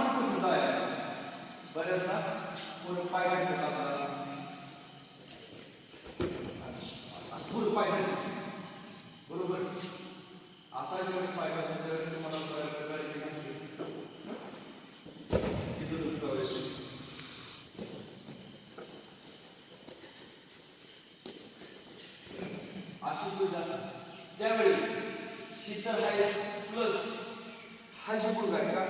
पाठीमागं कसं जायचं बऱ्याचदा पुढं पाय घालतात आपल्याला असं पाय बरोबर असा ज्यावेळेस पाय घालतात तुम्हाला बऱ्याच प्रकारे तिथून अशी तुझ त्यावेळेस शीतल हाय प्लस हा जो गुण आहे का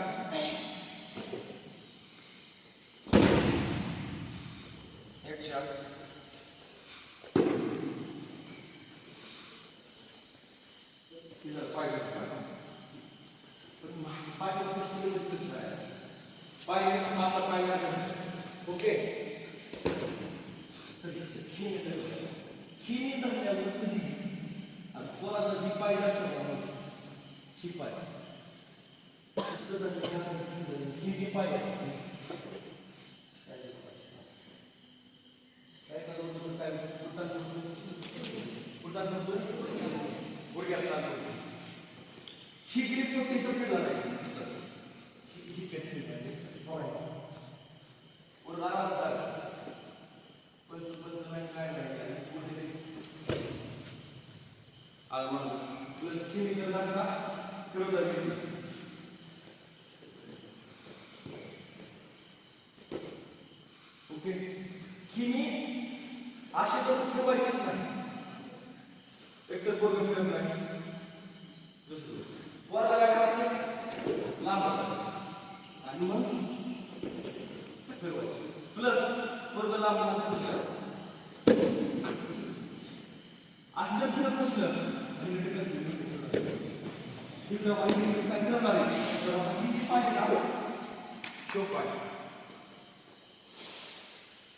एक चार तिला पाय घातला. पण मा- पाठीवर कसं गेलं कसं आहे? पाय घातला, मागला पाय घातला. ओके तर धरल्यावर कधी आणि जी पाय जास्त ही पाय ही जी पाय आहे, साईडला पाय. साईडला दोन काय उलटा उलटा करतोय गुडघ्यात लागतो ही ग्रीप फक्त इथं फिरणार आहे ही- ही पेट फिरणार आहे वर आरामात चालेल पंच पंच नाही काय नाही आणि पुढे आलमान प्लस किमी करणार का फिरवणार किमी ओके किमी असे करून ठेवायचेच नाही एकतर पोरग फिरत नाही दुसरं वरला काय लांब आणि मग फिरवायचं. प्लस पोरग लांब हाताने असं जर फिरत नसलं आणि इकडे नसलं, आणि काय फिरणार आहे? तर पाय तो पाय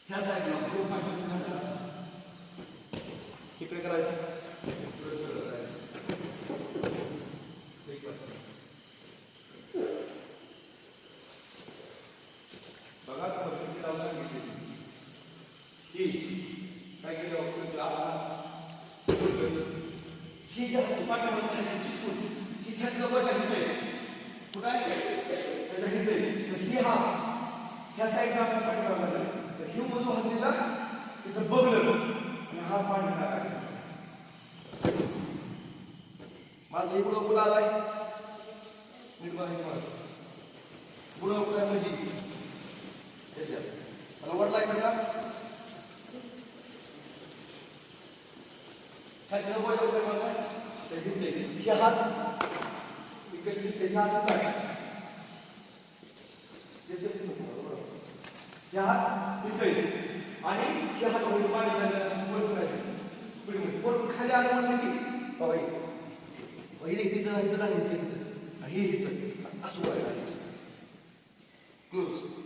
ह्या साईडला तो पाय इकडे करायचं पुढे सरळ जायचं. एक पाय. बघा परिस्थिती लावून सांगितली ही काय केलं होतं आपला ही ज्या पाठीमागे खाली चिकटून, ही छत हिंदे कुठं आहे? त्याच्या हिंदे तर ही हा. ह्या साईडला आपल्या पाठीमागे लागला. तर ही उजवा हात तिचा इथं बघलं आणि हात पाणी टाकायचा माझं इकडं कुठं आलाय? नीट बघा इकडं. पुढं कुठं आहे त्याच्यात मला वाटलाय कसा छातीला वर वगैरे बघा तर हिंदे ही हात इकडे दिसते ही हात इथं आहे. आणि हे हात वर पाणी वर स्पीडमध्ये वर खाली आलं म्हणलं की बाबा हे. इथं इथं इथं इथं. हे इथं. असं व्हायला क्लोज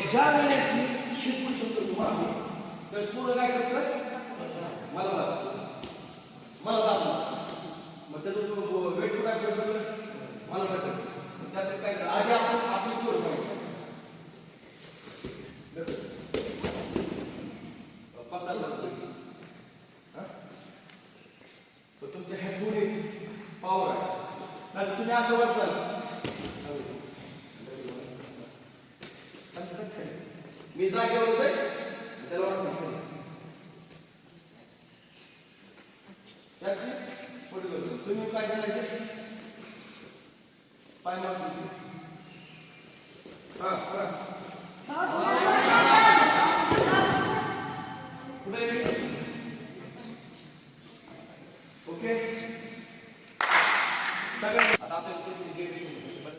बरं ज्या वेळेस मी शिकू शकतो तुम्हाला तर पुढं काय करतं मला लागतं मला लागतं मग त्याचं तो वेट काय करत सगळं मला वाटतं त्यातच काय करतं आधी आपण आपली पोर पाहिजे पसायला लागतो हा? तर तुमच्या ह्या दोन्ही पॉवर आहे नाही तुम्ही असं वाटचाल मी जागेवर जाईल त्याला वाटतं त्याची तुम्ही काय करायचे? पाय मारून हा